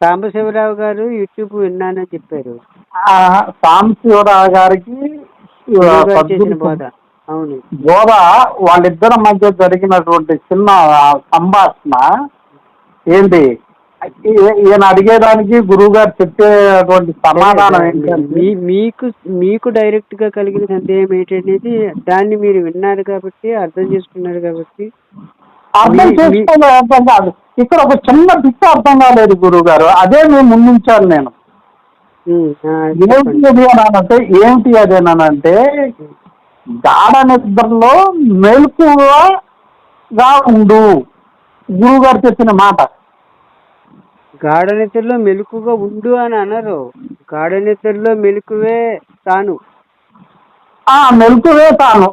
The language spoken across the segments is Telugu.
సాంబశివరావు గారు యూట్యూబ్ విన్నానని చెప్పారు. సాంబశివరావు గారికి అవును. బోధ వాళ్ళిద్దరి మధ్య జరిగినటువంటి చిన్న సంభాషణ ఏంటి? ఈయన అడిగేదానికి గురువు గారు చెప్పేటువంటి సమాధానం ఏంటంటే మీ- మీకు మీకు డైరెక్ట్గా కలిగిన సందేహం ఏంటనేది దాన్ని మీరు విన్నారు కాబట్టి అర్థం చేసుకున్నారు కాబట్టి అర్థం మీ- చేసుకోలే అర్థం కాదు. ఇక్కడ ఒక చిన్న బిట్ అర్థం కాలేదు గురువు గారు అదే మేము ముందుంచాను నేను. ఏమిటి. అది అని అంటే ఏంటి అది అని అంటే గాఢ నిద్రలో మెలకువగా ఉండు. గురువు గారు చెప్పిన మాట. గాఢ నిద్రలో మెలకుగా ఉండు అని అనరు. గాఢ నిద్రలో మెలకువే తాను. ఆ మెలకువే తాను.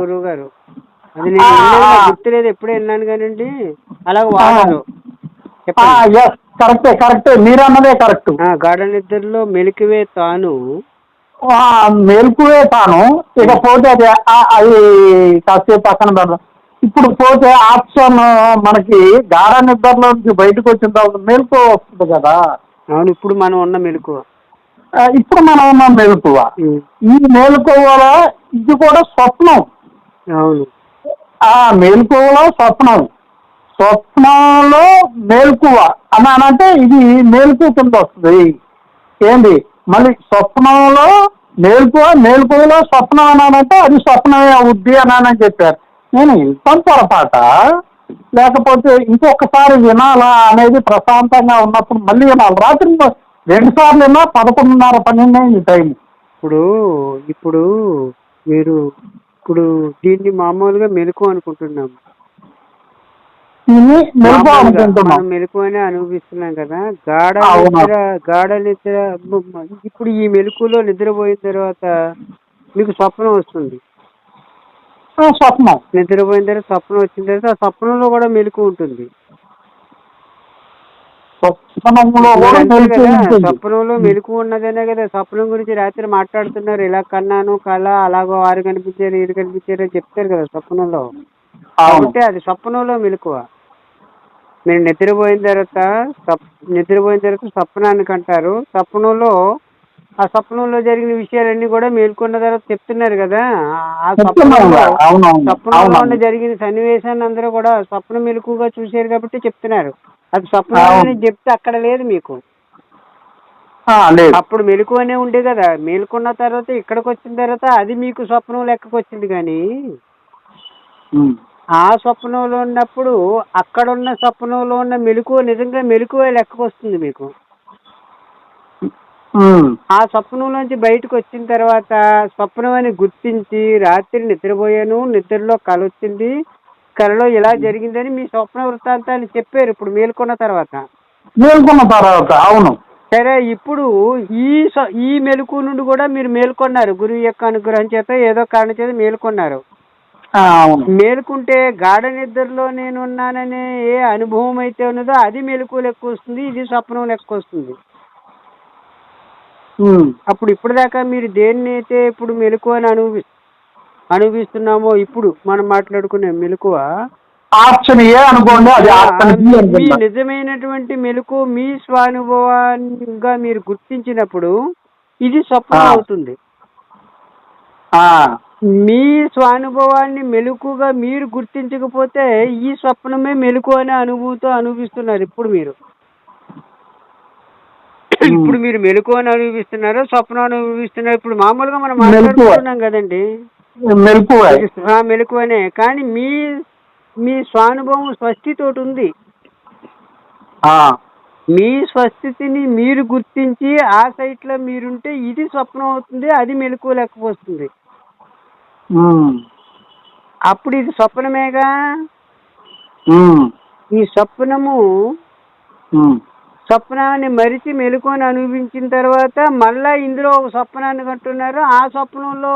గురువు గారు అది నేను. గుర్తులేదు ఎప్పుడే విన్నాను కానండి. అలాగ వాడరు. కరెక్టే కరెక్టే మీరన్నదే కరెక్ట్ గాఢ నిద్రలో మెలకువే తాను. మెలకువే తాను. ఇకపోతే అది అది కాసేపు పక్కన పెడదాం. ఇప్పుడు పోతే ఆప్షన్ మనకి గాఢ నిద్రలో నుంచి బయటకు వచ్చిన తర్వాత మెలకు వస్తుంది కదా. అవును ఇప్పుడు మనం ఉన్న మెలకువ. ఆ, ఇప్పుడు మనం ఉన్న మెలకువ. ఈ మెలకువలో ఇది కూడా స్వప్నం. అవును. ఆ మెలకువలో స్వప్నం. స్వప్నంలో మేల్కువ. అని అనంటే ఇది మేల్కు కింద వస్తుంది. ఏంది? మళ్ళీ స్వప్నంలో మేల్కువ మేల్కువలో స్వప్నం అన్నానంటే అది స్వప్నమే అవుద్ది అని చెప్పారు. నేను ఇంత పొరపాట? లేకపోతే ఇంకొకసారి వినాలా అనేది ప్రశాంతంగా ఉన్నప్పుడు మళ్ళీ వినాలి. రాత్రి రెండు సార్లు విన్నా పదకొండున్నర పన్నెండు ఈ టైం ఇప్పుడు ఇప్పుడు మీరు ఇప్పుడు దీన్ని మామూలుగా మెలకు అనుకుంటున్నాం. దీన్ని మెలకు అనే అనుభవిస్తున్నాం కదా. గాఢ. నిద్ర గాఢ నిద్ర ఇప్పుడు ఈ మెలకులో నిద్రపోయిన తర్వాత మీకు స్వప్నం వస్తుంది. స్వప్నం. నిద్రపోయిన తర్వాత స్వప్నం వచ్చిన తర్వాత ఆ స్వప్నంలో కూడా మెలకు ఉంటుంది. ఉంటుంది. స్వప్నంలో మెలకు ఉన్నదనే కదా స్వప్నం గురించి రాత్రి మాట్లాడుతున్నారు. ఇలా కన్నాను కళ అలాగో వారు కనిపించారు వీరు కనిపించారు అని చెప్తారు కదా స్వప్నంలో అవును. కాబట్టి అది స్వప్నంలో మెలకువ. మీరు నిద్రపోయిన తర్వాత నిద్రపోయిన తర్వాత స్వప్నానికి అంటారు. స్వప్నంలో ఆ స్వప్నంలో జరిగిన విషయాలన్నీ కూడా మేల్కొన్న తర్వాత చెప్తున్నారు కదా. ఆ స్వప్నంలో అవునవును. జరిగిన సన్నివేశాన్ని అందరూ కూడా స్వప్న మెలకుగా చూశారు కాబట్టి చెప్తున్నారు. అది స్వప్నం చెప్తే అక్కడ లేదు మీకు. అప్పుడు మెలకు అనే ఉండే కదా. మేల్కొన్న తర్వాత ఇక్కడికి వచ్చిన తర్వాత అది మీకు స్వప్నం లెక్కకు వచ్చింది కానీ. ఆ స్వప్నంలో ఉన్నప్పుడు అక్కడ ఉన్న స్వప్నంలో ఉన్న మెలకువ నిజంగా మెలకువ లెక్కకు వస్తుంది మీకు. ఆ స్వప్నంలోంచి బయటకు వచ్చిన తర్వాత స్వప్నం అని గుర్తించి రాత్రి నిద్రపోయాను. నిద్రలో కల వచ్చింది. కలలో ఇలా జరిగిందని మీ స్వప్న వృత్తాంతాన్ని చెప్పారు ఇప్పుడు మేల్కొన్న తర్వాత. మేల్కొన్న తర్వాత అవును. సరే ఇప్పుడు ఈ ఈ మెలకు నుండి కూడా మీరు మేల్కొన్నారు. గురువు యొక్క అనుగ్రహం చేత ఏదో కారణం చేత మేల్కొన్నారు. మేలుకుంటే గాఢ నిద్రలో నేను ఉన్నాననే ఏ అనుభవం అయితే ఉన్నదో అది మెలకు లెక్క వస్తుంది ఇది స్వప్నం లెక్క వస్తుంది. అప్పుడు ఇప్పుడు దాకా మీరు దేన్ని అయితే ఇప్పుడు మెలకు అని అనుభవి అనుభవిస్తున్నామో ఇప్పుడు మనం మాట్లాడుకునే మెలకువ? ఆప్షన్ ఏ అనుకోండి అది ఆప్షన్ బి మీ నిజమైనటువంటి మెలకు మీ స్వానుభవంగా మీరు గుర్తించినప్పుడు ఇది స్వప్నం. అవుతుంది. మీ స్వానుభవాన్ని మెలకుగా మీరు గుర్తించకపోతే ఈ స్వప్నమే మెలకు అనే అనుభూతితో అనుభవిస్తున్నారు ఇప్పుడు మీరు. ఇప్పుడు మీరు మెలకు అని అనుభవిస్తున్నారు స్వప్నం అనుభవిస్తున్నారు? ఇప్పుడు మామూలుగా మనం మెలకువ. మాట్లాడుకుంటున్నాం కదండి. మెలకు ఆ మెలకు అనే కానీ మీ మీ స్వానుభవం స్వస్తితోటి ఉంది. మీ స్వస్థితిని మీరు గుర్తించి ఆ సైట్లో మీరుంటే ఇది స్వప్నం అవుతుంది అది మెలకు లేకపోతుంది ఉమ్. అప్పుడు ఇది స్వప్నమేగా? ఉమ్. ఈ స్వప్నము. స్వప్నాన్ని మరిచి మెలుకొని అనుభవించిన తర్వాత మళ్ళా ఇందులో ఒక స్వప్నాన్ని కంటున్నారు. ఆ స్వప్నంలో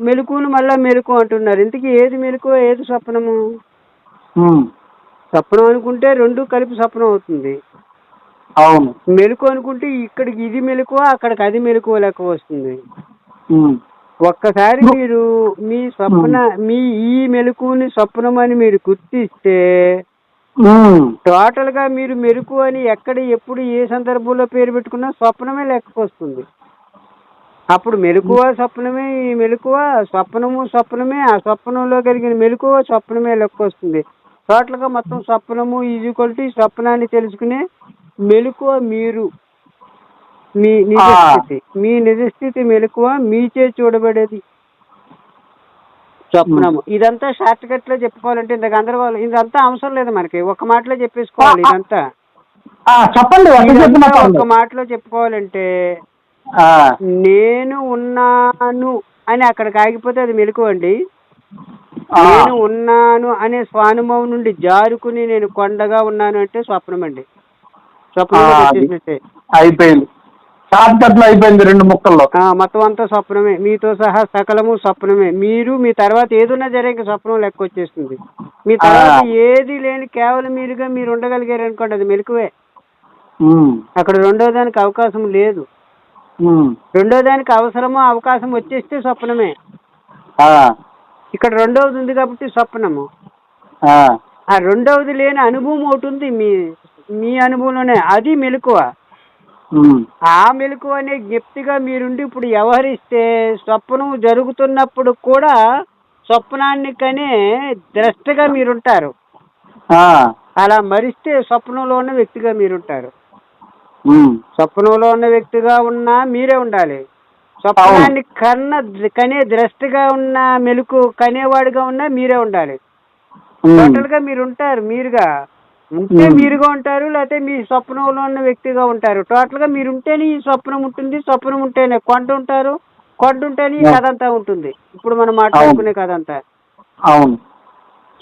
మెలకును మళ్ళా మెలకు అంటున్నారు. ఇంతకీ ఏది మెలకు ఏది స్వప్నము. స్వప్నం అనుకుంటే రెండు కలిపి స్వప్నం అవుతుంది. అవును. మెలకు అనుకుంటే ఇక్కడికి ఇది మెలకువ అక్కడికి అది మెలకువ లెక్క వస్తుంది. ఒక్కసారి మీరు మీ స్వప్న మీ ఈ మెలకుని స్వప్నం అని మీరు గుర్తిస్తే టోటల్గా మీరు మెరుకు అని ఎక్కడ ఎప్పుడు ఏ సందర్భంలో పేరు పెట్టుకున్నా స్వప్నమే లెక్కకు వస్తుంది అప్పుడు మెలకువ స్వప్నమే ఈ మెలకువ స్వప్నము స్వప్నమే ఆ స్వప్నంలో కలిగిన మెలకువ స్వప్నమే లెక్క వస్తుంది టోటల్గా మొత్తం స్వప్నము ఈజ్వల్ టు స్వప్నాన్ని తెలుసుకునే మెలకువ మీరు. మీ నిజస్థితి మీ నిజస్థితి మెలకువ మీచే చూడబడేది. స్వప్నము ఇదంతా షార్ట్ కట్లో చెప్పుకోవాలంటే ఇంత గందరగోళం ఇదంతా అవసరం లేదు మనకి. ఒక మాటలో చెప్పేసుకోవాలి ఇదంతా. చెప్పండి ఒక. మాటలో చెప్పుకోవాలంటే నేను ఉన్నాను అని అక్కడికి ఆగిపోతే అది మెలకు అండి ఆ, నేను ఉన్నాను అనే స్వానుభవం నుండి జారుకుని నేను కొండగా ఉన్నాను అంటే స్వప్నం అండి. వచ్చేసినట్టే. అయిపోయింది. షార్ట్ అయిపోయింది రెండు ముక్కల్లో. మొత్తం అంతా స్వప్నమే. మీతో సహా సకలము స్వప్నమే. మీరు మీ తర్వాత ఏదున్నా జరిగే స్వప్నం లెక్క వచ్చేస్తుంది. మీ తర్వాత. ఏది లేని కేవలం మీరుగా మీరు ఉండగలిగారు అనుకోండి అది మెలకువే. అక్కడ రెండో దానికి అవకాశం లేదు. రెండో దానికి అవసరమో అవకాశం వచ్చేస్తే స్వప్నమే. ఇక్కడ రెండవది ఉంది కాబట్టి స్వప్నము. ఆ, రెండవది లేని అనుభవం ఒకటి ఉంది మీ మీ అనుభవంలోనే. అది మెలకువ. ఆ మెలకు అనే జ్ఞప్తిగా మీరుండి ఇప్పుడు వ్యవహరిస్తే స్వప్నం జరుగుతున్నప్పుడు కూడా స్వప్నాన్ని కనే ద్రష్టగా మీరుంటారు. అలా మరిస్తే స్వప్నంలో ఉన్న వ్యక్తిగా మీరుంటారు. స్వప్నంలో ఉన్న వ్యక్తిగా ఉన్నా మీరే ఉండాలి. స్వప్నాన్ని కన్న కనే ద్రష్టగా ఉన్న మెలకు కనేవాడిగా ఉన్నా మీరే ఉండాలి. టోటల్గా మీరు ఉంటారు మీరుగా. ఉంటే. మీరుగా ఉంటారు లేకపోతే మీ స్వప్నంలో ఉన్న వ్యక్తిగా ఉంటారు. టోటల్గా మీరు ఉంటేనే ఈ స్వప్నం ఉంటుంది స్వప్నం ఉంటేనే కొండ ఉంటారు కొండ ఉంటేనే ఈ. కథ అంతా ఉంటుంది. ఇప్పుడు మనం మాట్లాడుకునే కథ అంతా అవును.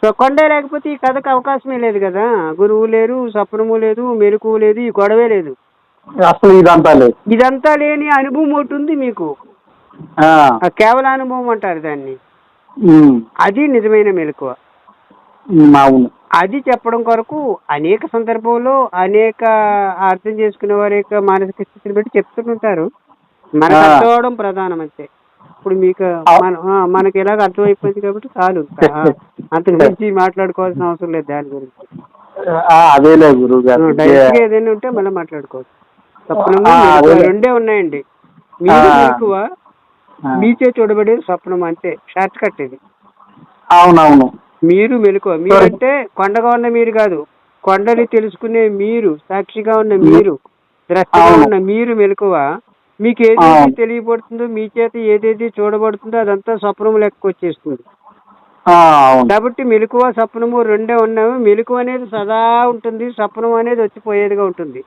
సో కొండే లేకపోతే ఈ కథకు అవకాశమే లేదు కదా. గురువు లేరు స్వప్నము లేదు మెరుకు లేదు ఈ గొడవే లేదు. అసలు ఇదంతా లేదు. ఇదంతా లేని అనుభవం ఒకటి ఉంది మీకు. కేవల అనుభవం అంటారు దాన్ని. అది నిజమైన మెలకువ. అవును. అది చెప్పడం కొరకు అనేక సందర్భంలో అనేక అర్థం చేసుకునే వారి యొక్క మానసిక స్థితిని బట్టి చెప్తుంటారు. మనకు. అర్థం అవడం ప్రధానం అంతే. ఇప్పుడు మీకు మనకి ఎలాగ అర్థమైపోయింది కాబట్టి చాలు. ఆ, అంతకు మించి మాట్లాడుకోవాల్సిన అవసరం లేదు దాని గురించి. అదేలే గురువు గారు ఏదైనా ఉంటే మళ్ళీ మాట్లాడుకోవచ్చు. అదేలే. రెండే ఉన్నాయండి మీరు ఆ, మీచే చూడబడే స్వప్నం అంతే. షార్ట్ కట్ ఇది. అవునవును. మీరు మెలకువ మీరంటే కొండగా ఉన్న మీరు కాదు. కొండని తెలుసుకునే మీరు సాక్షిగా ఉన్న మీరు ద్రష్టగా. ఉన్న మీరు మెలకువ. మీకు ఏదైతే. తెలియబడుతుందో మీ చేత ఏదైతే చూడబడుతుందో అదంతా స్వప్నం లెక్క వచ్చేస్తుంది. కాబట్టి మెలకువ స్వప్నము రెండే ఉన్నాము. మెలకువ అనేది సదా ఉంటుంది స్వప్నం అనేది వచ్చిపోయేదిగా ఉంటుంది.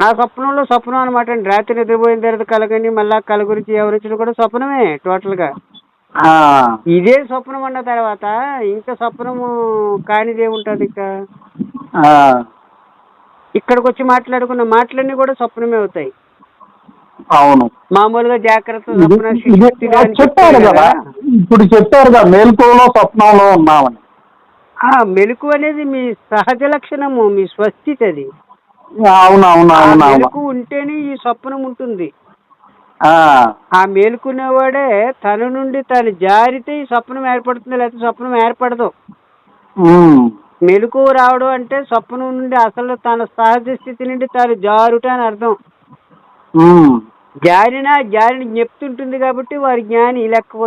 ఆ స్వప్నంలో స్వప్నం అనమాట రాత్రి నిద్రపోయిన తర్వాత కలగని మళ్ళా కల గురించి ఎవరించిన కూడా స్వప్నమే టోటల్గా ఇదే స్వప్నం అన్న తర్వాత ఇంకా స్వప్నము కానిదే ఉంటుంది ఇంకా. ఇక్కడికి వచ్చి మాట్లాడుకున్న మాటలన్నీ కూడా స్వప్నమే అవుతాయి. అవును. మామూలుగా జాగ్రత్త చెప్పారు కదా. ఇప్పుడు చెప్పారు కదా మేల్కోలో స్వప్నంలో ఉన్నామని. ఆ మెలకు అనేది మీ సహజ లక్షణము మీ స్వస్థితి అది. అవును అవును ఆ అవును అవును మెలకు ఉంటేనే ఈ స్వప్నం ఉంటుంది. ఆ, మేలుకునేవాడే తన నుండి తను జారితే ఈ స్వప్నం ఏర్పడుతుంది లేకపోతే స్వప్నం ఏర్పడదు. మెలకు రావడం అంటే స్వప్నం నుండి అసలు తన సహజ స్థితి నుండి తాను జారుట అని అర్థం. జారిన జారిని జ్ఞప్తుంటుంది కాబట్టి వారి జ్ఞాని లెక్కకు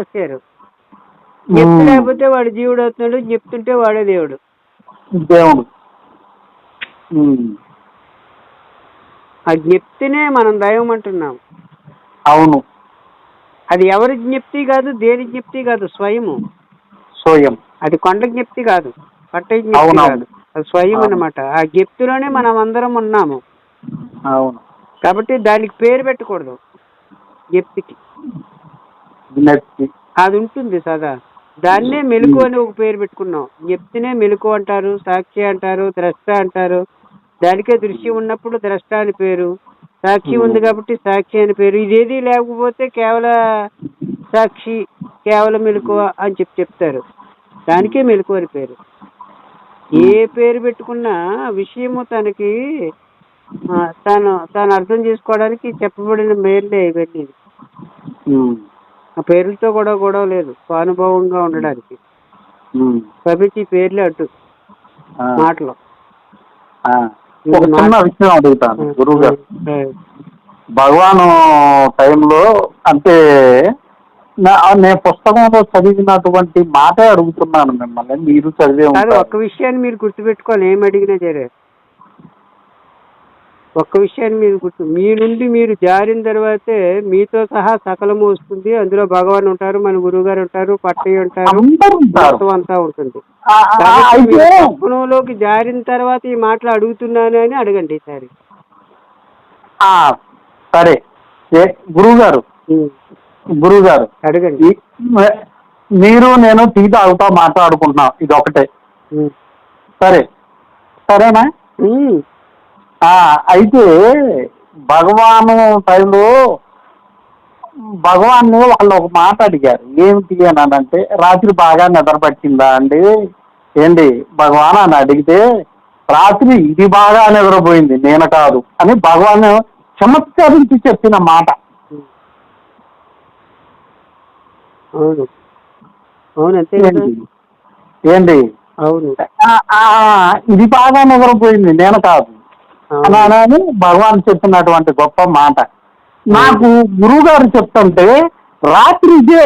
ఉమ్. లేకపోతే వాడు జీవుడు అవుతున్నాడు జ్ఞప్తుంటే వాడే దేవుడు. దేవుడు. ఆ జ్ఞప్తినే మనం దైవం అంటున్నాం. అవును. అది ఎవరి జ్ఞప్తి కాదు దేని జ్ఞప్తి కాదు స్వయము. స్వయం. అది కొండ జ్ఞప్తి కాదు పట్ట జ్ఞప్తి. కాదు. అది స్వయం అవును. అన్నమాట. ఆ జ్ఞప్తిలోనే మనం అందరం ఉన్నాము. అవును. కాబట్టి దానికి పేరు పెట్టకూడదు జ్ఞప్తికి. అది ఉంటుంది సదా. దాన్నే మెలకు అని ఒక పేరు పెట్టుకున్నాం. జ్ఞప్తినే మెలకు అంటారు సాక్షి అంటారు ద్రష్ట అంటారు. దానికే దృశ్యం ఉన్నప్పుడు ద్రష్ట అని పేరు. సాక్షి ఉంది కాబట్టి సాక్షి అని పేరు. ఇదేది లేకపోతే కేవల సాక్షి కేవలం మెలకువ అని చెప్పి చెప్తారు. దానికే మెలకు అని పేరు. ఏ పేరు పెట్టుకున్నా విషయము తనకి తాను తాను అర్థం చేసుకోవడానికి చెప్పబడిన మేర్లే ఇవన్నీ. ఆ పేర్లతో కూడా గొడవ లేదు. స్వానుభవంగా ఉండడానికి. పైపించి పేర్లే అడ్డు ఆ, మాటలు. ఒక చిన్న విషయం అడుగుతాను గురువు గారు. భగవాను టైంలో అంటే నేను పుస్తకంలో చదివినటువంటి మాటే అడుగుతున్నాను మిమ్మల్ని మీరు చదివే ఒక్క విషయాన్ని మీరు గుర్తుపెట్టుకోవాలి ఏం అడిగినా సరే ఒక్క విషయాన్ని మీరు గుర్తు మీ నుండి మీరు జారిన తర్వాతే మీతో సహా సకలము వస్తుంది. అందులో భగవాన్ ఉంటారు మన గురువు గారు ఉంటారు పట్టయ్య ఉంటారు మొత్తం అంతా ఉంటుంది. స్వప్నంలోకి జారిన తర్వాత ఈ మాటలు అడుగుతున్నాను అని అడగండి ఈసారి. ఆ, సరే. గురువు గారు. గురువు గారు అడగండి. మీరు నేను టీ తాగుతా మాట్లాడుకుంటున్నాం. ఇది ఒకటే. సరే. సరేనా? అయితే భగవాను టైంలో భగవాన్ని వాళ్ళు ఒక మాట అడిగారు. ఏమిటి అని అంటే రాత్రి బాగా నిద్ర పట్టిందా అండి? ఏంటి? భగవాన్ అని అడిగితే రాత్రి ఇది బాగా నిద్రపోయింది నేను కాదు అని భగవాన్ చమత్కరించి చెప్పిన మాట. అవును. ఏంటి? అవును. ఇది బాగా నిద్రపోయింది నేను కాదు. అవును. అని భగవాన్ చెప్పినటువంటి గొప్ప మాట. నాకు గురువు గారు చెప్తుంటే రాత్రి ఇదే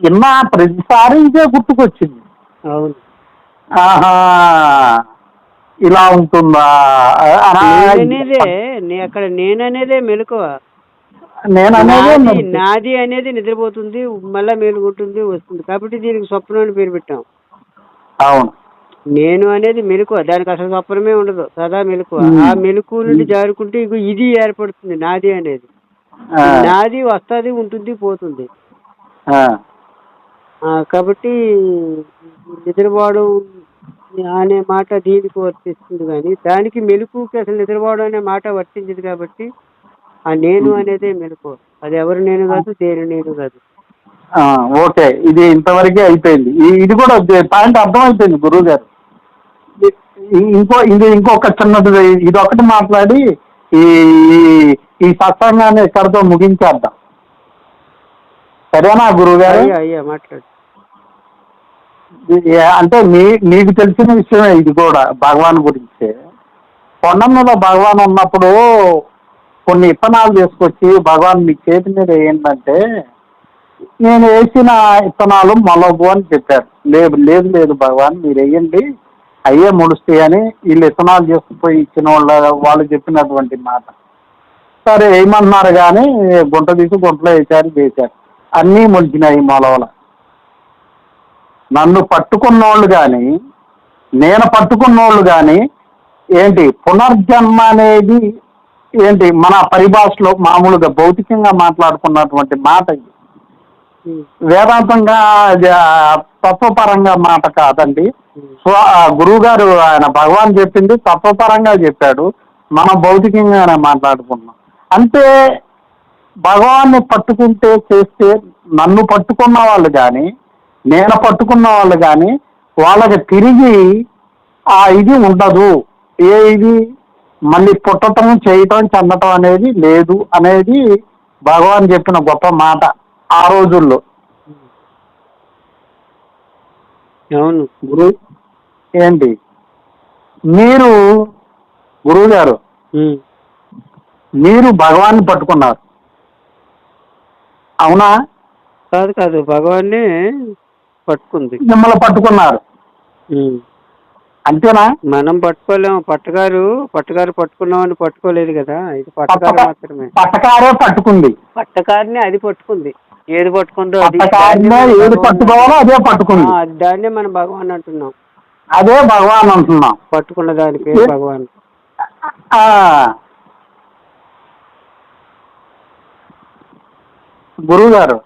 విన్నా ప్రతిసారి ఇదే గుర్తుకొచ్చింది. అవును. ఆహా ఇలా ఉంటుందా? నేననేదే అక్కడ నేననేదే మెలకువ. నేను అనేది నాది నాది అనేది నిద్రపోతుంది మళ్ళా మేలుకుంటుంది వస్తుంది. కాబట్టి దీనికి స్వప్నం అని పేరు పెట్టాం. అవును. నేను అనేది మెలకువ. దానికి అసలు స్వప్నమే ఉండదు. సదా మెలకువ. మ్మ్. ఆ మెలకు నుండి జారుకుంటే ఇగో ఇది ఏర్పడుతుంది నాది అనేది. నాది వస్తుంది ఉంటుంది పోతుంది. కాబట్టి నిద్రపోవడం అనే మాట దీనికి వర్తిస్తుంది కానీ దానికి మెలకుకి అసలు నిద్రపోవడం అనే మాట వర్తించదు కాబట్టి ఆ నేను అనేదే మెలకు అది ఎవరు నేను కాదు దేని నేను కాదు. ఓకే. ఇది ఇంతవరకే అయిపోయింది. ఇది కూడా పాయింట్ అర్థమైపోయింది గురువు గారు. ఇంకో ఇది ఇంకొక చిన్నది ఇది ఒకటి మాట్లాడి ఈ ఈ- ఈ సత్సంగాన్ని ఇక్కడితో ముగించేద్దాం. సరేనా గురువు గారు? అయ్యా మాట్లాడు. అంటే మీ మీకు తెలిసిన విషయమే ఇది కూడా భగవాన్ గురించి. కొండ మీద భగవాన్ ఉన్నప్పుడు కొన్ని ఇత్తనాలు తీసుకొచ్చి భగవాన్ మీ చేతి మీద ఏంటంటే నేను వేసిన ఇత్తనాలు మొలవు అని చెప్పారు. లేదు లేదు లేదు భగవాన్ మీరు వేయండి. అయ్యే ముడుస్తాయి అని వీళ్ళు ఇత్తనాలు చేసుకుపోయి ఇచ్చిన వాళ్ళ వాళ్ళు చెప్పినటువంటి మాట. సరే వేయమన్నారు కానీ గుంట తీసి గుంటలో వేసారు చేశారు. అన్నీ మొలిచినాయి మొలవల. నన్ను పట్టుకున్నోళ్ళు కానీ నేను పట్టుకున్నోళ్ళు కానీ ఏంటి పునర్జన్మ అనేది ఏంటి మన పరిభాషలో మామూలుగా భౌతికంగా మాట్లాడుకున్నటువంటి మాట ఇది. వేదాంతంగా తత్వపరంగా మాట కాదండి. సో గురువు గారు ఆయన భగవాన్ చెప్పింది తత్వపరంగా చెప్పాడు. మనం భౌతికంగానే మాట్లాడుకున్నాం. అంటే భగవాన్ని పట్టుకుంటే చేస్తే నన్ను పట్టుకున్న వాళ్ళు కానీ నేను పట్టుకున్న వాళ్ళు కానీ వాళ్ళకి తిరిగి ఆ ఇది ఉండదు. ఏ ఇది? మళ్ళీ పుట్టటం చేయటం చెందటం అనేది లేదు అనేది భగవాన్ చెప్పిన గొప్ప మాట. ఆ రోజుల్లో. అవును. గురు ఏంటి? మీరు గురువు గారు మీరు భగవాన్ని పట్టుకున్నారు. అవునా? కాదు కాదు భగవాన్ని పట్టుకుంది. మిమ్మల్ని పట్టుకున్నారు. అంతేనా? మనం పట్టుకోలేము. పట్టగారు పట్టగారు పట్టుకున్నామని పట్టుకోలేదు కదా. ఇది పట్టగారు మాత్రమే. పట్టకారే పట్టుకుంది. పట్టకారిని అది పట్టుకుంది. ఏది పట్టుకుందో ఏది పట్టుకోవాలో అదే పట్టుకుంది. దాన్నే మనం భగవాన్ అంటున్నాం. అదే భగవాన్ అంటున్నాం. పట్టుకున్న దాని పేరు భగవాన్. గురువు గారు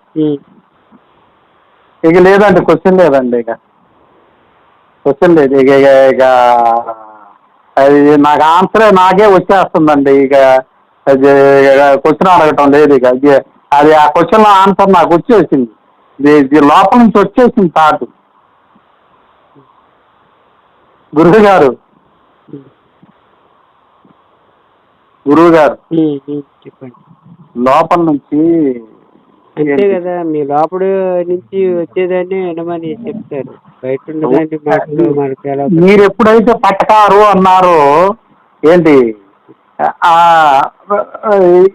ఇక లేదండి క్వశ్చన్ లేదండి ఇక. క్వశ్చన్ లేదు. ఇక ఇక ఇక అది నాకు ఆన్సరే నాకే వచ్చేస్తుందండి ఇక క్వశ్చన్ అడగటం లేదు ఇక. అది ఆ క్వశ్చన్ ఆన్సర్ నాకు వచ్చేసింది. లోపల నుంచి వచ్చేసింది థాట్ గురువు గారు గురువు గారు చెప్పండి. లోపల నుంచి అంతే కదా మీ లోపల నుంచి వచ్చేదాన్ని వినమని చెప్తారు. బయట ఉన్నదాన్ని మాటలు మనకి ఎలా మీరు ఎప్పుడైతే పట్టకారు అన్నారో ఏంటి?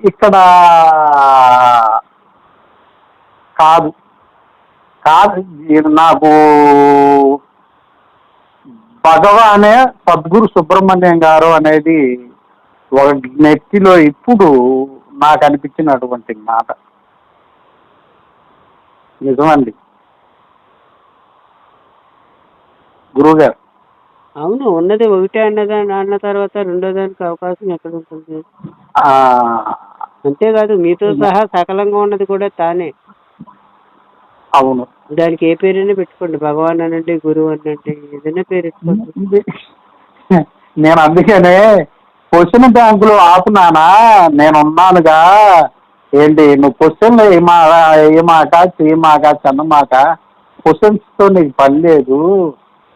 ఇక్కడ కాదు. కాదు నాకు భగవానే సద్గురు సుబ్రహ్మణ్యం గారు అనేది ఒక నెత్తిలో ఇప్పుడు నాకు అనిపించినటువంటి మాట. నిజమండి. గురువుగారు అవును ఉన్నది ఒకటే అన్నదాన్ని అన్న తర్వాత రెండో దానికి అవకాశం ఎక్కడ ఉంటుంది? అంతేకాదు మీతో సహా సకలంగా ఉన్నది కూడా తానే. అవును. దానికి ఏ పేరైనా పెట్టుకోండి. భగవాన్ అనండి గురువు అనండి ఏదైనా పేరు పెట్టుకోండి. నేను అందుకనే క్వశ్చన్ బ్యాంకులో ఆపునానా నేను ఉన్నానుగా ఏంటి నువ్వు క్వశ్చన్లు ఏమా ఏమాక చేయమాక చన్నమాక క్వశ్చన్స్తో నీకు పని లేదు.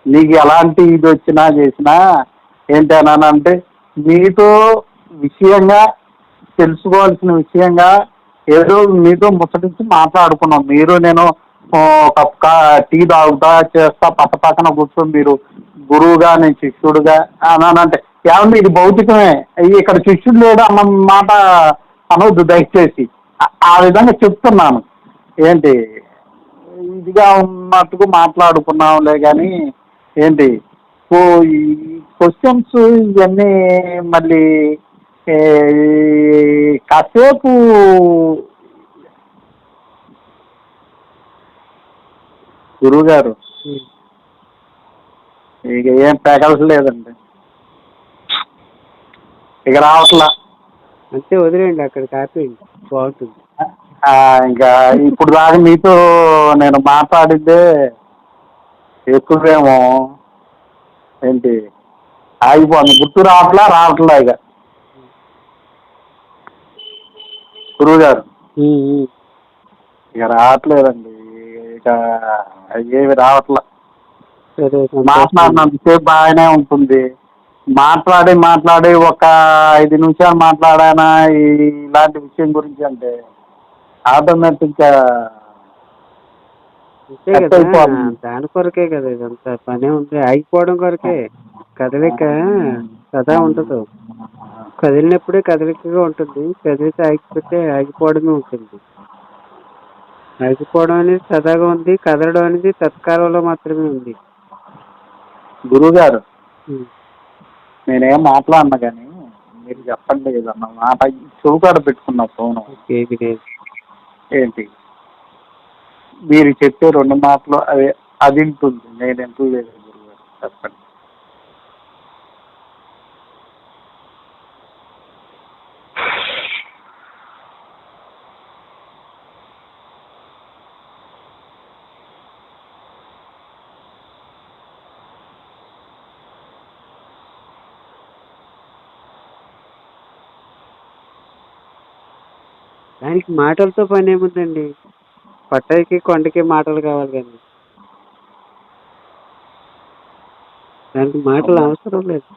నీకు ఎలాంటి ఇది వచ్చినా చేసినా ఏంటనంటే మీతో విషయంగా తెలుసుకోవాల్సిన విషయంగా ఏదో మీతో ముచ్చటించి మాట్లాడుకున్నాం. మీరు నేను కప్ టీ తాగుతా చేస్తా పక్క పక్కన కూర్చొని మీరు. గురువుగా నేను శిష్యుడుగా. అని అంటే ఏమన్నా ఇది భౌతికమే. ఇక్కడ శిష్యుడు లేడు అన్న మాట అనవద్దు దయచేసి. ఆ- విధంగా చెప్తున్నాను. ఏంటి ఇదిగా ఉన్నట్టుకు మాట్లాడుకున్నాంలే కానీ ఏంటి ఓ ఈ క్వశ్చన్స్ ఇవన్నీ మళ్ళీ కాసేపు గురువు గారు. ఇక ఏం పెగలట్లేదండి ఇక రావట్లా. అంతే వదిలేయండి అక్కడ కాపేయండి బాగుంటుంది. ఇంకా ఇప్పుడు దాకా మీతో నేను మాట్లాడిద్దే ఎక్కువేమో ఏంటి ఆగిపోతుంది. గుర్తు రావట్లా రావట్లా ఇక. గురువు గారు. ఇక రావట్లేదండి. ఇక ఏమి రావట్లా. మాట్లాడినంతసేపు బాగానే ఉంటుంది. మాట్లాడి మాట్లాడి ఒక ఐదు నిమిషాలు మాట్లాడానా ఇలాంటి విషయం గురించి అంటే ఆటోమేటిక్గా అంతే. దాని కొరకే కదా ఇదంతా. పనే ఉంది. ఆగిపోవడం కొరకే. కదలిక సదా ఉండదు. కదిలినప్పుడే కదలికగా ఉంటుంది. కదిలిక ఆగిపోతే ఆగిపోవడమే ఉంటుంది. ఆగిపోవడం అనేది సదాగా ఉంది కదలడం అనేది తత్కాలంలో మాత్రమే ఉంది. గురువు గారు. నేనేం మాట్లాడినా కానీ మీరు చెప్పండి ఏదన్నా మాట చెవుకాడ పెట్టుకున్న ఫోను. ఏంటి? మీరు చెప్పే రెండు మాటలు అదే అది వింటుంది. నేను ఎందుకు లేదు గురువు గారు చెప్పండి. దానికి మాటలతో పని ఏముందండి? పట్టకి కొండకి మాటలు కావాలి కానీ దానికి మాటలు అవసరం లేదు.